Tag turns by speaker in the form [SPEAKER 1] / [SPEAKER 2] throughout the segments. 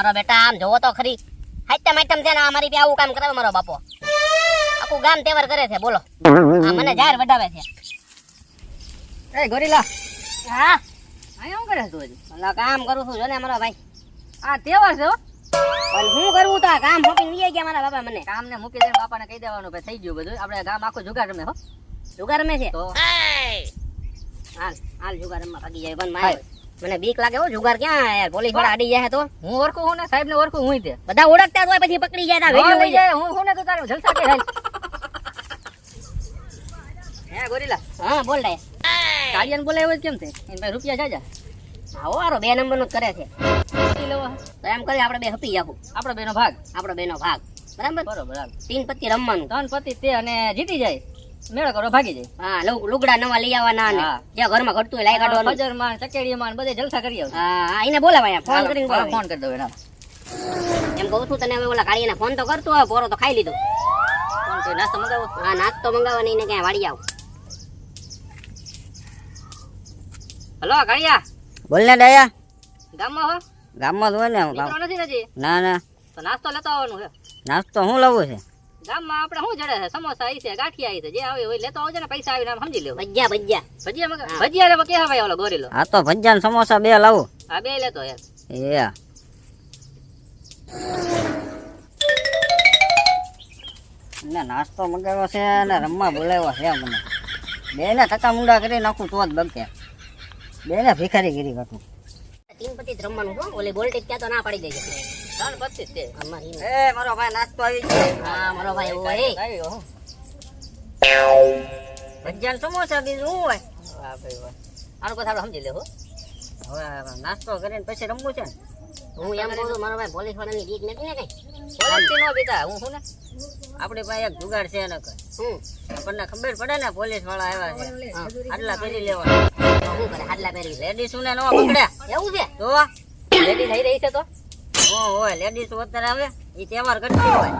[SPEAKER 1] મારો બેટા આમ જોવો તો ખરી. હાઈટમ હાઈટમ છે ને અમારી આવું કામ કરાવે મારો બાપો. આખું ગામ તેવર કરે છે બોલો. આ મને જાહેર વડાવે છે.
[SPEAKER 2] એ ગોરીલા.
[SPEAKER 1] હા?
[SPEAKER 2] અહીં શું કરે તું હજી?
[SPEAKER 1] કામ કરું છું જો ને મારો ભાઈ.
[SPEAKER 2] આ તેવર છે
[SPEAKER 1] પણ હું કરવું તો આ કામ હોપીને લઈ ગયા મારા બાપા મને.
[SPEAKER 2] કામને મૂકી દે બાપાને કહી દેવાનું ભાઈ થઈ ગયું બધું. આપણે ગામ આખું જુગાર રમે હો.
[SPEAKER 1] જુગાર રમે છે?
[SPEAKER 2] તો
[SPEAKER 1] હાલ હાલ જુગાર રમવા ભાગી જાય પણ મારે મને બીક લાગે હો જુગાર ક્યાં યાર પોલીસવાળા અડી જાય તો?
[SPEAKER 2] હું ઓળખું હું ને સાહેબ ને ઓળખું હું તે?
[SPEAKER 1] બધા ઓળખતા હોય પછી પકડી જાય તા
[SPEAKER 2] હા,
[SPEAKER 1] હોય જાય
[SPEAKER 2] હું હું ને તો તારું જલસા કે હાલ? હે ગોરીલા?
[SPEAKER 1] હા બોલ રે
[SPEAKER 2] કાળિયાને બોલાવ્યો કેમ છે એને ભાઈ રૂપિયા જાજા?
[SPEAKER 1] આવો આરો બે નંબરનું જ કરે છે. તો એમ કરી આપણે બે હપી જાખું
[SPEAKER 2] આપણો બેનો ભાગ?
[SPEAKER 1] આપણો બેનો ભાગ. બરાબર?
[SPEAKER 2] બરોબર
[SPEAKER 1] તીન પત્તી રમવાનું.
[SPEAKER 2] ત્રણ પતિ તે અને જીતી જાય. મેળો કરો ભાગી જાય.
[SPEAKER 1] હા લુગડા નવા લઈ આવવાના ને
[SPEAKER 2] હા.
[SPEAKER 1] જ્યાં ઘરમાં ઘટતું હોય લાઈ કાઢવાનું.
[SPEAKER 2] બજારમાં ચકેડી માં બધે જલસા કરી આવશે
[SPEAKER 1] હા હા, એને બોલાવાય ફોન કરીને
[SPEAKER 2] ફોન કરી દઉં એના.
[SPEAKER 1] એમ કહું છું તને હવે ઓલા કાળીને ફોન તો કરતો હોય પોરો તો ખાઈ લીધો.
[SPEAKER 2] ફોન કરી નાસ્તો મંગાવો
[SPEAKER 1] હા નાસ્તો મંગાવવાની ને ક્યાં વાડી આવ.
[SPEAKER 2] હલો કાળિયા.
[SPEAKER 3] બોલ ને ડાયા
[SPEAKER 2] ગામમાં હો?
[SPEAKER 3] ગામમાં જ હોય ને હું ગામ.
[SPEAKER 2] નથી નથી
[SPEAKER 3] ના ના.
[SPEAKER 2] તો નાસ્તો લેતો આવવાનું છે.
[SPEAKER 3] નાસ્તો શું લાવવું છે?
[SPEAKER 2] ગામમાં આપણે શું જડે છે? સમોસા આવી છે ગાંઠિયા આવી છે જે આવે હોય લેતો આવજો ને પૈસા આવીને સમજી લેવું
[SPEAKER 1] ભજીયા ભજીયા.
[SPEAKER 2] ભજીયા ભજીયા રે કે ભાઈ ઓલો ગોરીલો?
[SPEAKER 3] આ તો ભજીયા ને સમોસા બે લાવું.
[SPEAKER 2] આ બે લેતો યાર
[SPEAKER 3] એ. ને નાસ્તો મગાવ્યો છે ને રમવા બોલાવ્યો છે મને. બે ને ટકા મુંડા કરી નાખું તો જ બગતે બે ને ભિખારીગીરી કરું
[SPEAKER 1] તીન પત્તી જ રમવાનું હો ઓલી બોલટેજ ક્યાં તો ના પાડી દેજે.
[SPEAKER 3] એ મારો ભાઈ નાસ્તો આવી ગયો.
[SPEAKER 1] હા મારો ભાઈ એવો હે.
[SPEAKER 2] આવ્યો હો.
[SPEAKER 3] ભજીયા ને સમોસા બીજું? શું હોય?
[SPEAKER 2] વાહ ભાઈ વાહ આનું પછી આપણે સમજી લેવું.
[SPEAKER 3] હવે નાસ્તો કરીને પછી રમવું છે
[SPEAKER 1] હું એમ કહું છું મારો ભાઈ પોલીસ વાળાની બીક નથી ને કઈ?
[SPEAKER 2] પોલીસથી નો બીતા હું શું ને?
[SPEAKER 3] આપણી પાસે એક જુગાડ છે ને કઈ.
[SPEAKER 1] હું?
[SPEAKER 3] આપણને ખબર પડે ને પોલીસવાળા આવ્યા છે. આટલા પહેરી લેવાના
[SPEAKER 1] તો શું કરે હાડલા પહેરી
[SPEAKER 3] લેડીઝ ને નો પકડ્યા?
[SPEAKER 1] એવું છે?
[SPEAKER 3] તો?
[SPEAKER 2] લેડી થઈ રહી છે તો?
[SPEAKER 3] હોય લેડીઝ અત્યારે આવે એ તહેવાર કરતી હોય.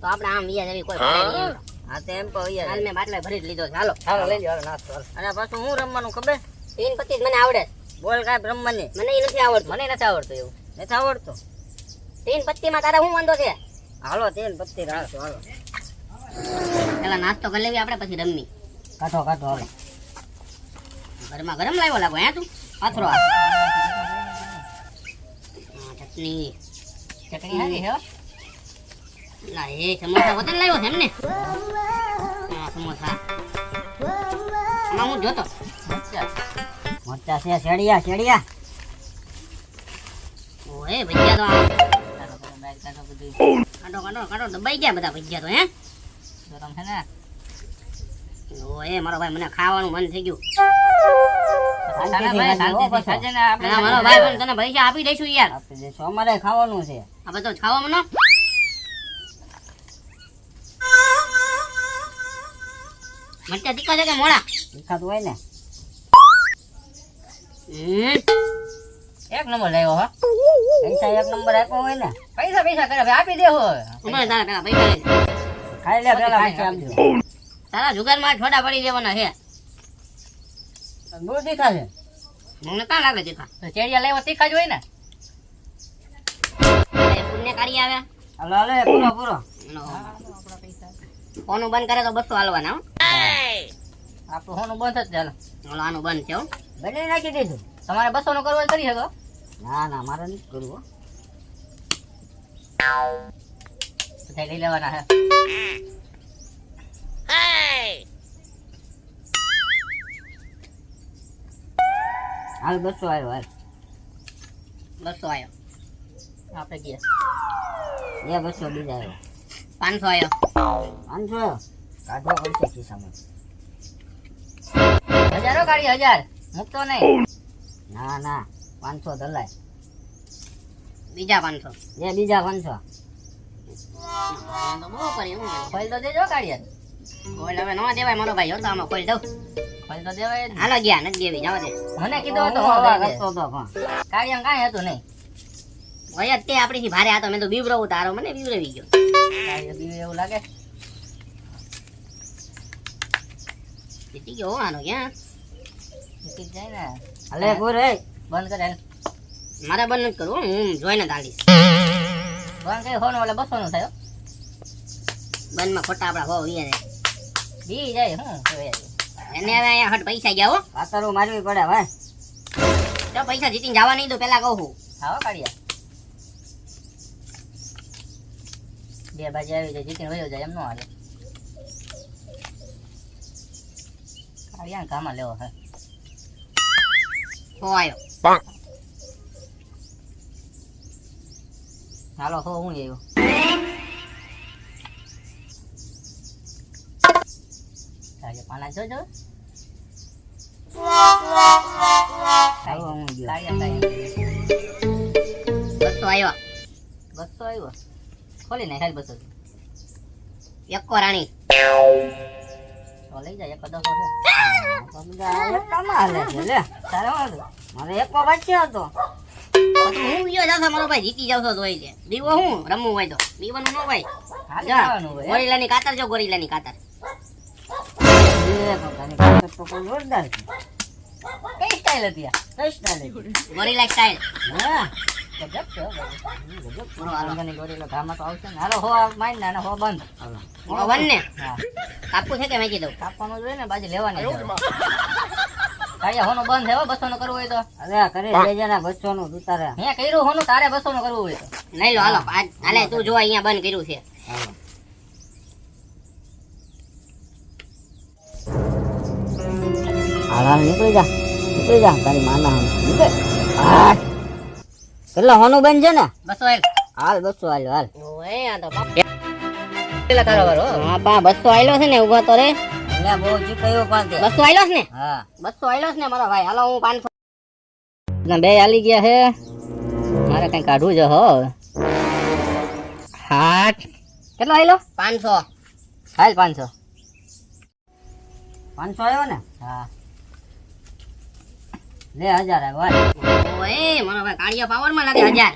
[SPEAKER 1] તો આપણે આમ જેવી કોઈ.
[SPEAKER 3] હા. તો એમ કહો યાર
[SPEAKER 1] હાલ મેં બાટલો ભરી જ લીધો ચાલો હાલો.
[SPEAKER 2] હાલો લઈ લો નાસ્તો
[SPEAKER 3] અને પાછું હું રમવાનું ખબર?
[SPEAKER 1] તીન જ મને આવડે.
[SPEAKER 3] બોલ કાંઈ રમવાની.
[SPEAKER 1] મને એ નથી આવડતું.
[SPEAKER 2] મને નથી આવડતું એવું.
[SPEAKER 3] નથી આવડતો.
[SPEAKER 1] તીન પત્તીમાં તારા શું વાંધો છે?
[SPEAKER 3] હાલો તેલ પત્તી રાખો હાલો.
[SPEAKER 1] પેલા નાસ્તો કરી લેવી આપણે પછી રમવી.
[SPEAKER 3] કાઢો કાઢો હાલો.
[SPEAKER 1] ઘરમાં ગરમ લાવ્યો લાગો હે તું? પાથરો આ. હા, ચટણી
[SPEAKER 2] હારી હે.
[SPEAKER 1] ના એ સમોસા વધારે લાવ્યો છે એમ ને હા સમોસા આમાં હું જોતો.
[SPEAKER 3] મરચા છે શેડિયા શેડિયા
[SPEAKER 1] ઓએ ભજીયા તો
[SPEAKER 2] કાઢો, કાઢો, કાઢો
[SPEAKER 1] દબાઈ ગયા બધા ભજીયા તો હે
[SPEAKER 2] ગરમ છે ને
[SPEAKER 1] ઓએ મારો ભાઈ મને ખાવાનું મન થઈ ગયું આપી દઈશું યાર.
[SPEAKER 3] આપી દઈશું. અમારે ખાવાનું છે.
[SPEAKER 1] આ બધો ખાવા મરચા તીખા છે કે મોડા?
[SPEAKER 3] દેખાતું હોય ને.
[SPEAKER 2] એક નંબર લાવ્યો હા.
[SPEAKER 3] પૈસા એક નંબર આપ્યો હોય ને.
[SPEAKER 2] પૈસા પૈસા કરે આપી
[SPEAKER 1] તારા પેલા પૈસા
[SPEAKER 3] ખાઈ લે પેલા
[SPEAKER 1] તારા જુગારમાં છોડા પડી દેવાના છે. મને કાં લાગે તીખા
[SPEAKER 2] તો ચેડિયા લાવ્યો તીખા જ હોય ને
[SPEAKER 1] પુણ્ય કાઢી આવે.
[SPEAKER 3] હાલો હાલો પૂરો પૂરો.
[SPEAKER 1] ફોનું બંધ કરે તો બસો હાલવાના
[SPEAKER 2] આપણું હોનું બંધ જ ચાલો
[SPEAKER 1] ઓલો આનું બંધ છે હો.
[SPEAKER 3] બની નાખી દીધું.
[SPEAKER 2] તમારે બસો નું કરવું કરી શકો?
[SPEAKER 3] ના ના મારે નથી કરવું
[SPEAKER 2] લઈ લેવાના હે
[SPEAKER 3] હાલ બસો આવ્યો હાલ.
[SPEAKER 1] બસો આવ્યો
[SPEAKER 2] આપણે ગયા
[SPEAKER 3] એ બસો બીજા આવ્યો
[SPEAKER 1] પાંચસો આવ્યો
[SPEAKER 3] પાંચસો? આવ્યો કાઢવો પડશે ખિસ્સામાં.
[SPEAKER 2] હજારો કાઢી હજાર. મૂકતો નહીં.
[SPEAKER 3] ના ના. પાંચસો દલાય.
[SPEAKER 1] બીજા પાંચસો.
[SPEAKER 3] બે બીજા પાંચસો.
[SPEAKER 1] તો બહુ કરી હું.
[SPEAKER 2] ખોલ તો દેજો કાઢીએ.
[SPEAKER 1] કોઈ હવે ન દેવાય મારો ભાઈ. હો તો આમાં કોઈ દઉં.
[SPEAKER 2] ખોલ તો દેવાય
[SPEAKER 1] હાલો ગયા નથી દેવી જવા દે.
[SPEAKER 2] મને કીધું હતું
[SPEAKER 3] હતો
[SPEAKER 2] કાંઈ હતું નહીં.
[SPEAKER 1] ભાઈ તે આપણી ભારે આ મેં તો બીવરવું તારો મને બીવરવી ગયો.
[SPEAKER 2] એવું લાગે.
[SPEAKER 1] જીતી ગયો હો આનો ક્યાં
[SPEAKER 2] જાય ને.
[SPEAKER 3] હાલે એ
[SPEAKER 2] બંધ કરે
[SPEAKER 1] મારે બંધ નથી કરવું હું જોઈને જ
[SPEAKER 2] બંધ કઈ હોનું એટલે બસો નું થયો.
[SPEAKER 1] બંધમાં ખોટા આપણા હો. વીએ
[SPEAKER 2] બી જાય હું.
[SPEAKER 1] એને હવે અહીંયા હટ પૈસા ગયા હો.
[SPEAKER 3] મારવી પડે હવે.
[SPEAKER 1] તો પૈસા જીતીને જવા નહીં તો પેલા કહું છું
[SPEAKER 2] આવો કાઢ્યા બે ભાજી આવી જાય જીતીને વયો જાય એમ નો હાલે. કાઢ્યા કામાં લેવો હે.
[SPEAKER 1] હો આવ્યો
[SPEAKER 2] હાલો હો હું આવ્યો. કાઢે પાલા જોજો
[SPEAKER 1] બસો આવ્યો
[SPEAKER 2] બસો આવ્યો ખોલી નાખ બસો
[SPEAKER 1] એકો રાણી
[SPEAKER 2] લઈ જાય એક દસો છે
[SPEAKER 3] છે
[SPEAKER 2] તારે
[SPEAKER 3] મારે એકમાં બચ્યો હતો
[SPEAKER 1] હું ગયો જાવ મારો ભાઈ જીતી જાવ તો હોય છે દીવો હું રમવું હોય તો દીવાનું ન હોય? ગોરીલાની કાતર જો ગોરીલાની કાતર
[SPEAKER 3] છે હા
[SPEAKER 2] ને હો? ને હો
[SPEAKER 1] ને કે મેં કીધું
[SPEAKER 2] કાપવાનું જોઈએ ને બાજુ લેવાની કાયા હોનું બંધ છે હો બસો નું કરવું હોય તો
[SPEAKER 3] અરે કરે બે જણા બચ્ચોનું તું તારે
[SPEAKER 2] અહીંયા કર્યું હોનું તારે બસો નું કરવું હોય તો
[SPEAKER 1] લઈ લો હાલો હાલે તું જો અહીંયા બંધ કર્યું છે
[SPEAKER 3] હાલો હાલ હાલ નીકળી જા નીકળી જા તારી માના હાલ. નીકળ. હાલ. કેટલા હોનું બંધ છે ને?
[SPEAKER 1] બસો એક
[SPEAKER 3] હાલ બસો હાલ. હાલ
[SPEAKER 1] બસો આયલો છે ને ઊભો તો રે. બસો આયલો છે ને?
[SPEAKER 3] હા.
[SPEAKER 1] બસો આયલો છે ને મારો ભાઈ. હાલો હું પાંચસો
[SPEAKER 2] ના બે હાલી ગયા છે. મારે કઈ કાઢવું છે હો. હાથ કેટલો આવેલો
[SPEAKER 1] પાંચસો.
[SPEAKER 2] હાલ પાંચસો.
[SPEAKER 3] પાંચસો આવ્યો ને?
[SPEAKER 2] હા.
[SPEAKER 3] લે હજાર આવ્યો હાલ.
[SPEAKER 1] ઓય ભાઈ કાળિયા પાવરમાં લાગે હજાર.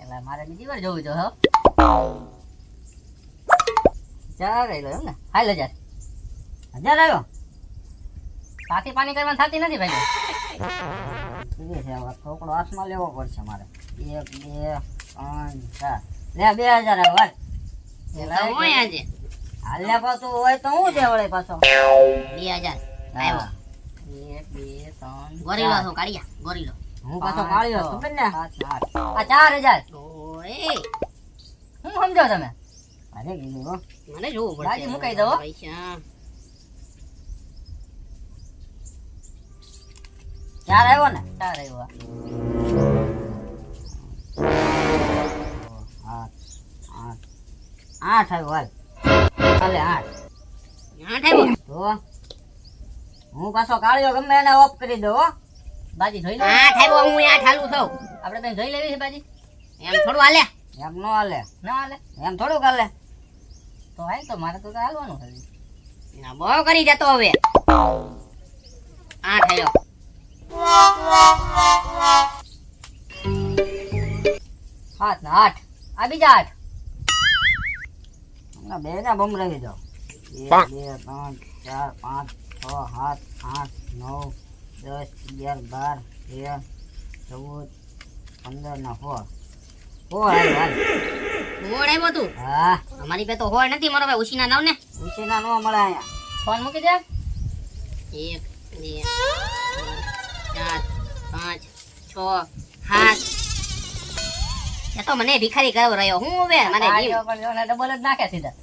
[SPEAKER 2] એટલે મારે બીજી વાર જોવું છે હો. ચાર આયલો એમ ને? હાલ હજાર.
[SPEAKER 3] હજાર આવ્યો.
[SPEAKER 2] સાથી પાણી કરવાની થતી નથી ભાઈ.
[SPEAKER 3] છે હવે છોકરો હાથમાં લેવો પડશે મારે. એક બે ત્રણ ચાર. લે બે હજાર આવ્યો હાલ.
[SPEAKER 1] આજે.
[SPEAKER 3] પાછું હોય તો હું છે વળે પાછો?
[SPEAKER 1] બે હજાર. આવ્યો.
[SPEAKER 2] એક બે ત્રણ
[SPEAKER 1] ગોરીલો
[SPEAKER 2] ચાર,
[SPEAKER 1] છો કાળિયા ગોરીલો.
[SPEAKER 3] હું પાછો કાળ્યો ખબર ને
[SPEAKER 2] આ ચાર. હજાર.
[SPEAKER 1] ઓએ
[SPEAKER 2] હું સમજો તમે?
[SPEAKER 3] અરે ગીલો
[SPEAKER 1] મને જોવું પડશે.
[SPEAKER 2] બાજી મુકાઈ દો.
[SPEAKER 1] પૈસા
[SPEAKER 3] ચાર આવ્યો ને?
[SPEAKER 2] ચાર આવ્યો.
[SPEAKER 3] આઠ આઠ. આઠ આવ્યો હાલ. ચાલે આઠ.
[SPEAKER 1] આઠ આવ્યો.
[SPEAKER 3] તો? હું પાછો કાળ્યો ગમે એને ઓફ કરી દઉં હો.
[SPEAKER 2] બાજી જોઈ લો.
[SPEAKER 1] હા થાય હું આઠ હાલું છું
[SPEAKER 2] આપણે તને જોઈ લેવી છે બાજી?
[SPEAKER 1] એમ થોડું હાલે?
[SPEAKER 3] એમ નો હાલે.
[SPEAKER 2] ન હાલે?
[SPEAKER 3] એમ થોડુંક હાલે.
[SPEAKER 2] તો હાલ તો મારે તો હાલવાનું ખાલી
[SPEAKER 1] ના, બહુ કરી જતો હવે. આઠ થયો
[SPEAKER 2] સાત ને આઠ આ બીજા આઠ
[SPEAKER 3] બે ને રહી દો બે ત્રણ ચાર પાંચ. છ સાત આઠ નવ દસ અગિયાર બાર તેર ચૌદ પંદર ને સોળ સોળ હાલ
[SPEAKER 1] આવ્યો તું?
[SPEAKER 3] હા.
[SPEAKER 1] અમારી પાસે તો હોળ નથી મારો ભાઈ ઉછીના નાવ ને
[SPEAKER 3] ઉછીના નો મળે અહીંયા.
[SPEAKER 2] ફોન મૂકી દે.
[SPEAKER 1] એક બે ચાર પાંચ છ સાત. એ તો મને ભિખારી કરો રહ્યો. હું હવે? મને
[SPEAKER 2] ડબલ જ નાખે સીધા.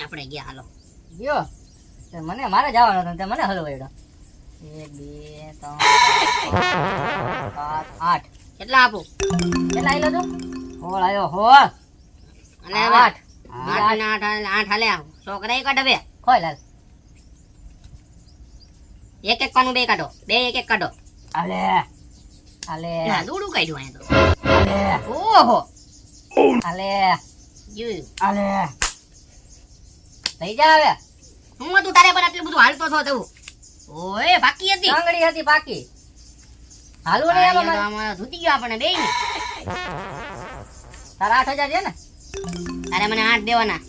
[SPEAKER 1] આપણે ગયા હાલો.
[SPEAKER 2] ગયો? મને મારે જવાનો હતો તે મને હલવાડ્યો એક બે ત્રણ સાત આઠ.
[SPEAKER 1] કેટલા આપું?
[SPEAKER 2] કેટલા આવેલો તો?
[SPEAKER 3] હોળ આવ્યો હોળ.
[SPEAKER 1] અને
[SPEAKER 2] આઠ.
[SPEAKER 1] આઠ આઠ આઠ હાલે છોકરા કાઢો બે.
[SPEAKER 2] ખોય લાલ
[SPEAKER 1] એક એક પાનું બે કાઢો. બે એક એક કાઢો.
[SPEAKER 3] હાલે
[SPEAKER 1] ના, દૂડું કાઢ્યું અહીંયા તો. ઓહો.
[SPEAKER 2] હાલે થઈ જા હવે.
[SPEAKER 1] હું તું તારે પર આટલું બધું હાલતો છો તું ઓય બાકી હતી.
[SPEAKER 2] આંગળી હતી બાકી.
[SPEAKER 1] હાલો ને
[SPEAKER 2] આમાં
[SPEAKER 1] આમાં ધૂતી ગયો આપણે બે
[SPEAKER 2] તારા આઠ હજાર છે ને?
[SPEAKER 1] તારે મને આઠ દેવાના.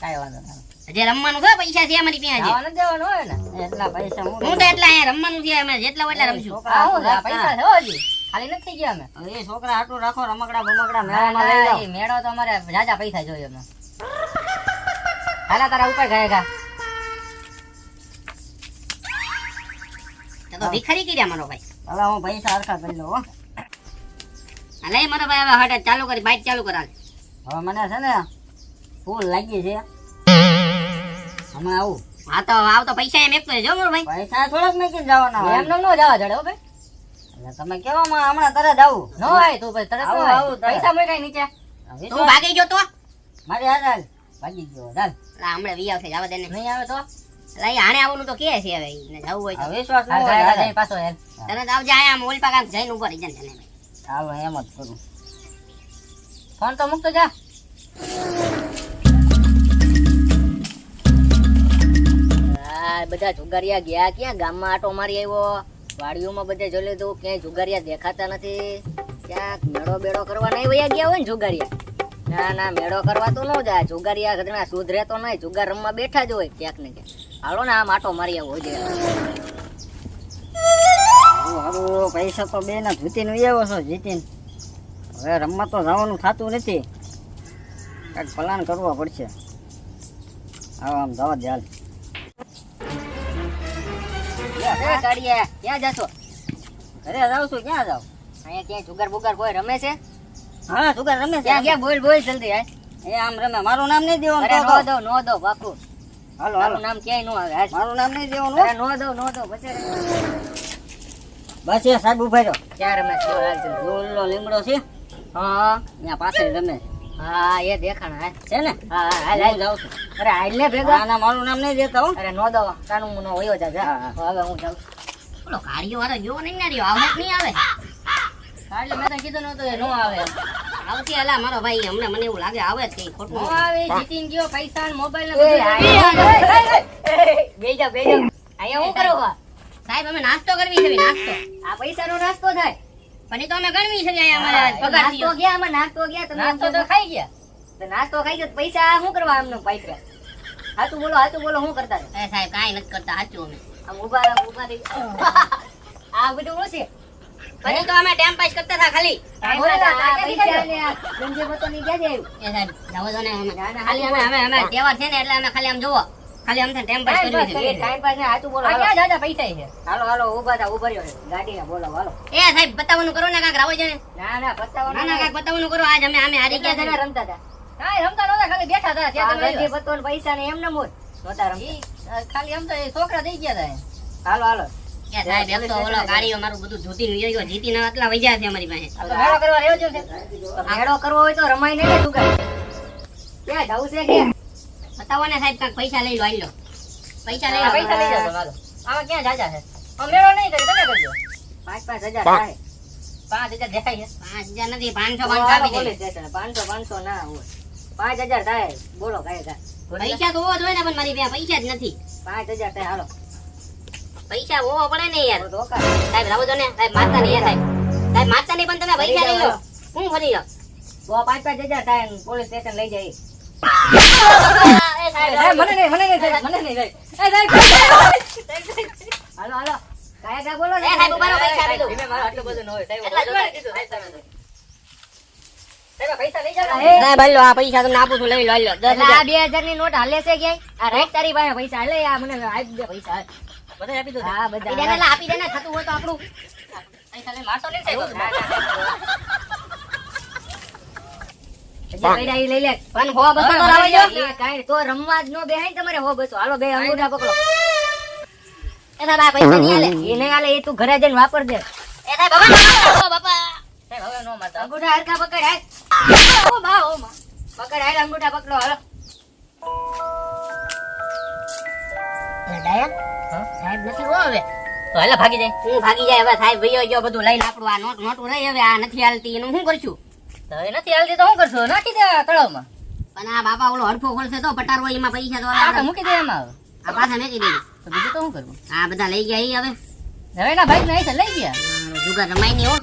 [SPEAKER 2] કાંઈ વાંધો નહીં.
[SPEAKER 1] જે રમવાનું છે પૈસા છે અમારી
[SPEAKER 4] જવા નથી દેવાનું હોય ને.
[SPEAKER 3] એટલા પૈસા હું
[SPEAKER 1] તો એટલા અહીંયા રમવાનું છે અમે જેટલા એટલા રમશું.
[SPEAKER 4] પૈસા છે હજી. ખાલી નથી થઈ ગયા અમે.
[SPEAKER 3] એ છોકરા આટલું રાખો રમકડા બમકડા મેળામાં લઈ જાઓ.
[SPEAKER 4] મેળો તો અમારે જાજા પૈસા જોઈએ અમે. હાલા તારા ઉપર ગયા
[SPEAKER 1] તો ભિખારી કર્યા મારો ભાઈ.
[SPEAKER 3] હવે હું પૈસા હરખા કરી લઉં
[SPEAKER 1] લઈ મારો ભાઈ હવે હટ ચાલુ કરી બાઇક ચાલુ કરાવે.
[SPEAKER 3] હવે મને છે ને ફૂલ લાગી છે. હમણાં આવું.
[SPEAKER 1] હા તો આવતો પૈસા એમ એક જો મારો ભાઈ.
[SPEAKER 3] પૈસા થોડાક મેકીને જવાના
[SPEAKER 4] એમ નો જવા જડે હો ભાઈ.
[SPEAKER 3] તમે કેવામાં હમણાં તરત આવું?
[SPEAKER 4] નો આય તું ભાઈ તરત
[SPEAKER 3] આવું, આવું,
[SPEAKER 4] પૈસા મૂકી કઈ નીચે
[SPEAKER 1] તું ભાગી ગયો તો?
[SPEAKER 3] મારે હાલ. ભાગી ગયો ચાલ
[SPEAKER 1] હમણાં વી આવશે જવા દે
[SPEAKER 4] નહીં આવે તો?
[SPEAKER 1] લઈ આણે આવવાનું તો કે છે હવે ને જવું હોય તો.
[SPEAKER 3] વિશ્વાસ ન હોય?
[SPEAKER 4] પાછો હેલ.
[SPEAKER 1] તરત આવજે આયા મોલ પાકા જઈને ઊભો રહી જાય ને
[SPEAKER 3] ચાલો એમ જ કરું.
[SPEAKER 4] ફોન તો મૂકતો જા. બધા જુગારિયા ગયા ક્યાં? ગામમાં આટો મારી આવ્યો. વાડીઓમાં બધે જોઈ લીધું ક્યાંય જુગારિયા દેખાતા નથી. ક્યાંક મેળો બેડો કરવા નહીં વયા ગયા હોય ને જુગારિયા. ના ના મેળો કરવા તો ન જાય. જુગારિયા ઘણા સુધરે તો નહીં. જુગાર રમવા બેઠા જ હોય ક્યાંક ને ક્યાંક. હાલો ને આમ આટો મારી આવો જે
[SPEAKER 3] હારું, પૈસા તો બે ના જીતીને આવ્યો છો જીતીને. હવે રમવા તો જવાનું થતું નથી. કાંઈક પ્લાન કરવો પડશે. હા આમ જવા દે
[SPEAKER 4] ક્યાં જાશો?
[SPEAKER 3] ઘરે જાઉં છું ક્યાં જાવ
[SPEAKER 4] અહીંયા ક્યાંય જુગાર બુગાર કોઈ રમે છે?
[SPEAKER 3] હા રમે છે
[SPEAKER 4] ક્યાં ક્યાં? બોલ બોલ જલ્દી હાલ.
[SPEAKER 3] એ આમ રમે. મારું નામ નહીં દેવાનું
[SPEAKER 4] નો દો નો દો પાકું.
[SPEAKER 3] હાલો
[SPEAKER 4] મારું
[SPEAKER 3] હાલો
[SPEAKER 4] નામ ક્યાંય નો આવે
[SPEAKER 3] મારું નામ નહીં દેવાનું?
[SPEAKER 4] નો દો નો દો પછી
[SPEAKER 3] બસ એ સાહેબ ઊભા રહ્યો
[SPEAKER 4] ક્યાં રમે છે?
[SPEAKER 3] લીમડો છે?
[SPEAKER 4] હા
[SPEAKER 3] ત્યાં પાછળ રમે. છે.
[SPEAKER 4] હા એ દેખાણ
[SPEAKER 3] છે ને?
[SPEAKER 4] હા હા, હાલ હાલ
[SPEAKER 3] જાઉં છું.
[SPEAKER 4] અરે હાલ ને ભેગા?
[SPEAKER 3] ના ના મારું નામ નહીં દેતા હો.
[SPEAKER 4] અરે નો દો તાનું નો વયો જા જા.
[SPEAKER 3] હા, હા.
[SPEAKER 4] હવે હું જાઉં.
[SPEAKER 1] ઓલો વાળો જોવો નહીં ના રહ્યો? આવે નહીં આવે?
[SPEAKER 4] એટલે મેં તને કીધું નતું એ નો આવે.
[SPEAKER 1] આવતી અલા મારો ભાઈ હમણાં મને એવું લાગે આવે
[SPEAKER 4] નો
[SPEAKER 1] ખોટું
[SPEAKER 4] આવે જીતીને ગયો પૈસા ને મોબાઈલ ને બેજા બેજા અહીંયા હું કરો
[SPEAKER 1] સાહેબ અમે નાસ્તો કરવી છે નાસ્તો.
[SPEAKER 4] આ પૈસા નો નાસ્તો થાય?
[SPEAKER 1] પણ તો અમે ગણવી છે અહીંયા અમારા પગાર
[SPEAKER 4] નાસ્તો ગયા અમે નાસ્તો ગયા તમે નાસ્તો તો ખાઈ ગયા. તો નાસ્તો ખાઈ ગયો તો પૈસા શું કરવા આમનો પૈસા હાચું બોલો હાચું બોલો શું કરતા
[SPEAKER 1] એ સાહેબ કાઈ નથી કરતા હાચું અમે.
[SPEAKER 4] આમ ઊભા ઊભા થઈ આ બધું શું છે?
[SPEAKER 1] પણ તો અમે ટાઈમ પાસ કરતા હતા ખાલી. ખાલી અમે અમે અમે તહેવાર છે ને એટલે અમે ખાલી આમ જોવો ખાલી અમને ટાઈમ પાસ
[SPEAKER 4] ટાઈમ પાસ
[SPEAKER 1] કરવી છે
[SPEAKER 4] ટાઈમ પાસ ને હાચું બોલો છે? હાલો હાલો ઊભા થા ઊભા રહ્યો ગાડીને બોલો હાલો.
[SPEAKER 1] એ સાહેબ બતાવવાનું કરો ને કાક રાવો છે ના
[SPEAKER 4] ના બતાવવાનું
[SPEAKER 1] ના ના કાક બતાવવાનું કરો આજ અમે અમે હારી ગયા છે
[SPEAKER 4] રમતા હતા? કાંઈ રમતા નહોતા ખાલી બેઠા હતા ત્યાં તમે જે બતાવવાનું પૈસા ને એમને મોજ નહોતા રમતા. ખાલી એમ તો એ છોકરા થઈ ગયા હતા હાલો હાલો.
[SPEAKER 1] સાહેબ એક તો ઓલો ગાડીઓ મારું બધું જોતી લઈ ગયો જીતીને આટલા વૈજા છે અમારી પાસે.
[SPEAKER 4] આ કરવા રહ્યો છો ને? કરવો હોય તો રમાય નહીં ને જુગાર ક્યાં જવું છે કે?
[SPEAKER 1] બતાવો ને સાહેબ કાંક પૈસા લઈ લો આઈ લો. પૈસા લઈ લો.
[SPEAKER 4] પૈસા લઈ જાઓ હાલો. આમાં ક્યાં જાજા છે? અમેરો નહીં કરી તમે કરજો પાંચ પાંચ હજાર થાય. પાંચ હજાર દેખાય છે.
[SPEAKER 1] પાંચ હજાર નથી પાંચસો પાંચસો આપી દે.
[SPEAKER 4] પાંચસો પાંચસો ના હોય. પાંચ હજાર થાય. બોલો કાંઈ કાંઈ
[SPEAKER 1] પૈસા તો હોવો જોઈએ ને પણ મારી પાસે પૈસા જ નથી.
[SPEAKER 4] પાંચ હજાર થાય હાલો.
[SPEAKER 1] પૈસા હોવો પડે ને યાર. સાહેબ રાવો ને. સાહેબ મારતા નહીં સાહેબ. સાહેબ મારતા નહીં પણ તમે પૈસા લઈ લો. હું ફરી
[SPEAKER 4] તો પાંચ પાંચ હજાર થાય પોલીસ સ્ટેશન લઈ જાય. મને નહીં મને નહીં થાય, મને નહીં થાય. એ સાહેબ, હાલો હાલો. કાંઈ કાંઈ બોલો
[SPEAKER 1] એ સાહેબ, ઊભા પૈસા આપી દઉં.
[SPEAKER 4] ધીમે મારો આટલું બધું ન હોય. સાહેબ,
[SPEAKER 1] એટલા જ હોય.
[SPEAKER 4] કીધું, સાહેબ, તમે પૈસા લઈ જાઓ. ને.
[SPEAKER 1] સાહેબ હાલો આ તમને આપું છું લઈ લો લો દસ
[SPEAKER 4] એટલે આ
[SPEAKER 1] હજાર
[SPEAKER 4] બે હજારની નોટ હાલે છે ક્યાંય? આ રાઈટ તારી પાસે પૈસા હાલે આ મને આપી દે પૈસા. બધા આપી દો હા
[SPEAKER 1] આપી દે ને,
[SPEAKER 4] બધા
[SPEAKER 1] આપી દે ને થતું હોય તો આપણું. પૈસા લઈ મારતો નહીં સાહેબ.
[SPEAKER 4] ના, ના, હજી પૈડા ઈ લઈ લે
[SPEAKER 1] પણ હો બસો તો લાવી દો.
[SPEAKER 4] એ કાંઈ તો રમવા જ નો બેહાય ને તમારે હો બસો. હાલો બે અંગૂઠા પકડો.
[SPEAKER 1] એ પૈસા નહીં
[SPEAKER 4] એ નહીં હાલે એ તું ઘરે જઈને વાપર દે.
[SPEAKER 1] એ બાબા બાપા.
[SPEAKER 4] હવે નો મારતા. અંગૂઠા હરખા પકડ હાલ. ઓ બા ઓ માં પકડ હાલ અંગૂઠા પકડો હાલો.
[SPEAKER 1] સાહેબ નથી હો હવે.
[SPEAKER 4] તો હાલે ભાગી જાય.
[SPEAKER 1] હું ભાગી જાય. હવે સાહેબ વૈયો ગયો બધું લઈને આપણું આ નોટ નોટું રહી. હવે આ નથી હાલતી. એનું શું કરશું?
[SPEAKER 4] નથી હાલતી તો શું કરશો? નાખી દે તળાવમાં?
[SPEAKER 1] પણ આ બાપા ઓલો હડફો ખોલશે તો પટારો એમાં પૈસા તો
[SPEAKER 4] આ તો મૂકી દે એમાં
[SPEAKER 1] આ પાછા મેકી દે.
[SPEAKER 4] તો બીજું તો શું કરવું?
[SPEAKER 1] આ બધા લઈ ગયા ઈ હવે.
[SPEAKER 4] હવે એના ભાઈ ને લઈ ગયા?
[SPEAKER 1] જુગાર રમાય નહીં હો.